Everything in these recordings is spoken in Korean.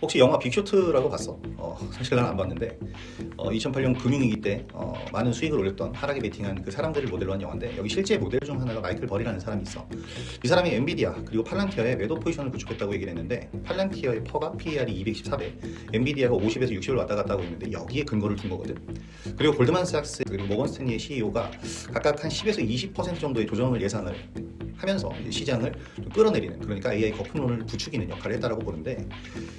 혹시 영화 빅쇼트라고 봤어? 어, 사실 나는 안 봤는데. 어, 2008년 금융위기 때 어, 많은 수익을 올렸던 하락에 베팅한 그 사람들을 모델로 한 영화인데 여기 실제 모델 중 하나가 마이클 버리라는 사람이 있어. 이 사람이 엔비디아 그리고 팔란티어의 매도 포지션을 구축했다고 얘기를 했는데 팔란티어의 퍼가 PER이 214배 엔비디아가 50에서 60을 왔다 갔다 하고 있는데 여기에 근거를 둔 거거든. 그리고 골드만삭스 그리고 모건 스탠리의 CEO가 각각 한 10에서 20% 정도의 조정을 예상을 하면서 시장을 좀 끌어내리는 그러니까 AI 거품론을 부추기는 역할을 했다라고 보는데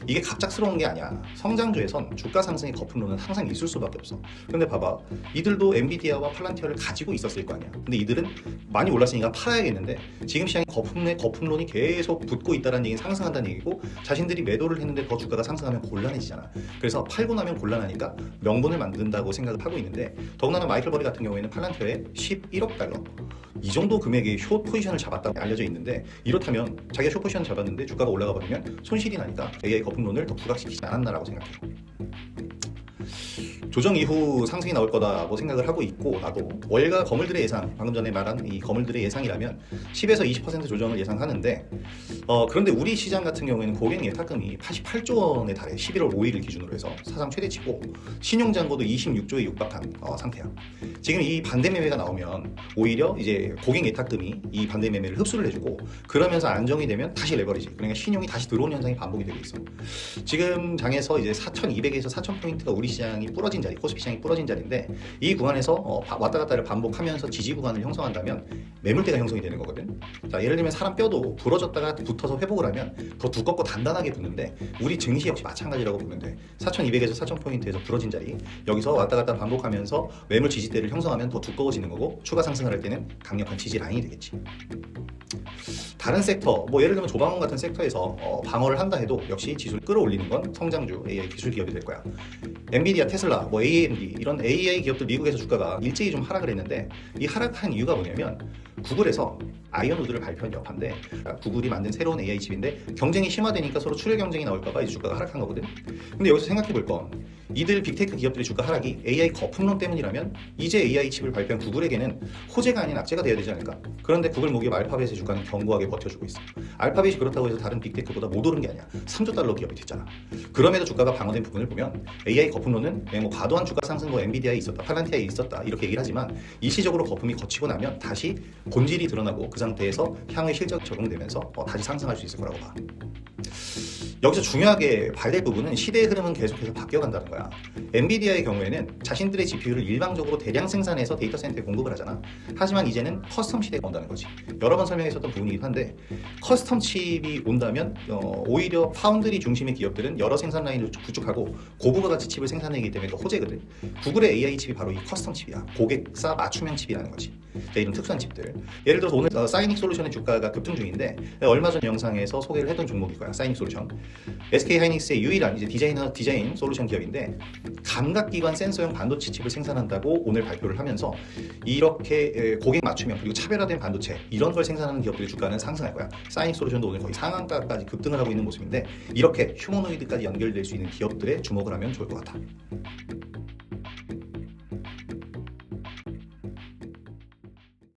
이게 갑작스러운 게 아니야. 성장주에선 주가 상승의 거품론은 항상 있을 수밖에 없어. 근데 봐봐. 이들도 엔비디아와 팔란티어를 가지고 있었을 거 아니야. 근데 이들은 많이 올랐으니까 팔아야겠는데 지금 시장에 거품 내 거품론이 계속 붙고 있다는 얘기는 상승한다는 얘기고 자신들이 매도를 했는데 더 주가가 상승하면 곤란해지잖아. 그래서 팔고 나면 곤란하니까 명분을 만든다고 생각을 하고 있는데 더군다나 마이클 버리 같은 경우에는 팔란티어에 11억 달러 이 정도 금액의 숏 포지션을 잡 았다고 알려져 있는데 이렇다면 자기가 숏 포지션 잡았는데 주가가 올라가 버리면 손실이 나니까 AI 거품론을 더 부각시키지 않았나라고 생각해요. 조정 이후 상승이 나올 거다고 생각을 하고 있고 나도 월가 거물들의 예상 방금 전에 말한 이 거물들의 예상이라면 10에서 20% 조정을 예상하는데 어, 그런데 우리 시장 같은 경우에는 고객 예탁금이 88조 원에 달해 11월 5일을 기준으로 해서 사상 최대치고 신용잔고도 26조에 육박한 어, 상태야. 지금 이 반대 매매가 나오면 오히려 이제 고객 예탁금이 이 반대 매매를 흡수를 해주고 그러면서 안정이 되면 다시 레버리지 그러니까 신용이 다시 들어오는 현상이 반복이 되고 있어. 지금 장에서 이제 4,200에서 4,000 포인트가 우리 시장이 부러진 자리, 코스피 시장이 부러진 자리인데 이 구간에서 어, 바- 왔다 갔다를 반복하면서 지지 구간을 형성한다면 매물대가 형성이 되는 거거든. 자, 예를 들면 사람 뼈도 부러졌다가 붙어서 회복을 하면 더 두껍고 단단하게 붙는데 우리 증시 역시 마찬가지라고 보면 돼. 4,200에서 4,000 포인트에서 부러진 자리 여기서 왔다 갔다 반복하면서 매물 지지대를 형성하면 더 두꺼워지는 거고 추가 상승을 할 때는 강력한 지지 라인이 되겠지. 다른 섹터, 뭐 예를 들면 조방원 같은 섹터에서 어, 방어를 한다 해도 역시 지수를 끌어올리는 건 성장주 AI 기술 기업이 될 거야. 엔비디아, 테슬라, 뭐 AMD 이런 AI 기업들 미국에서 주가가 일제히 좀 하락을 했는데 이 하락한 이유가 뭐냐면 구글에서 아이언우드를 발표한 여파인데 구글이 만든 새로운 AI 칩인데 경쟁이 심화되니까 서로 출혈 경쟁이 나올까봐 이 주가가 하락한 거거든. 근데 여기서 생각해 볼 건 이들 빅테크 기업들의 주가 하락이 AI 거품론 때문이라면 이제 AI 칩을 발표한 구글에게는 호재가 아닌 악재가 돼야 되지 않을까? 그런데 구글 모기업 알파벳의 주가는 견고하게 버텨주고 있어. 알파벳이 그렇다고 해서 다른 빅테크보다 못 오른 게 아니야. 3조 달러 기업이 됐잖아. 그럼에도 주가가 방어된 부분을 보면 AI 거품론은 뭐 과도한 주가 상승 도 엔비디아에 있었다, 팔란티아에 있었다 이렇게 얘기를 하지만 일시적으로 거품이 거치고 나면 다시 본질이 드러나고 그 상태에서 향후의 실적 적용되면서 어, 다시 상승할 수 있을 거라고 봐. 여기서 중요하게 봐야 될 부분은 시대의 흐름은 계속해서 바뀌어간다는 거야. 엔비디아의 경우에는 자신들의 GPU를 일방적으로 대량 생산해서 데이터 센터에 공급을 하잖아. 하지만 이제는 커스텀 시대가 온다는 거지. 여러 번 설명했었던 부분이긴 한데 커스텀 칩이 온다면 어, 오히려 파운드리 중심의 기업들은 여러 생산 라인을 구축하고 고부가 가치 칩을 생산하기 때문에 더 호재거든. 구글의 AI 칩이 바로 이 커스텀 칩이야. 고객사 맞춤형 칩이라는 거지. 자, 이런 특수한 칩들. 예를 들어서 오늘 어, 사이닉 솔루션의 주가가 급등 중인데 얼마 전 영상에서 소개를 했던 종목일 거야. 사이닉 솔루션. SK 하이닉스의 유일한 이제 디자이너 디자인 솔루션 기업인데 감각기관 센서용 반도체 칩을 생산한다고 오늘 발표를 하면서 이렇게 에, 고객 맞춤형 그리고 차별화된 반도체 이런 걸 생산하는 기업들의 주가는 상승할 거야. 사이닉 솔루션도 오늘 거의 상한가까지 급등을 하고 있는 모습인데 이렇게 휴머노이드까지 연결될 수 있는 기업들에 주목을 하면 좋을 것 같아.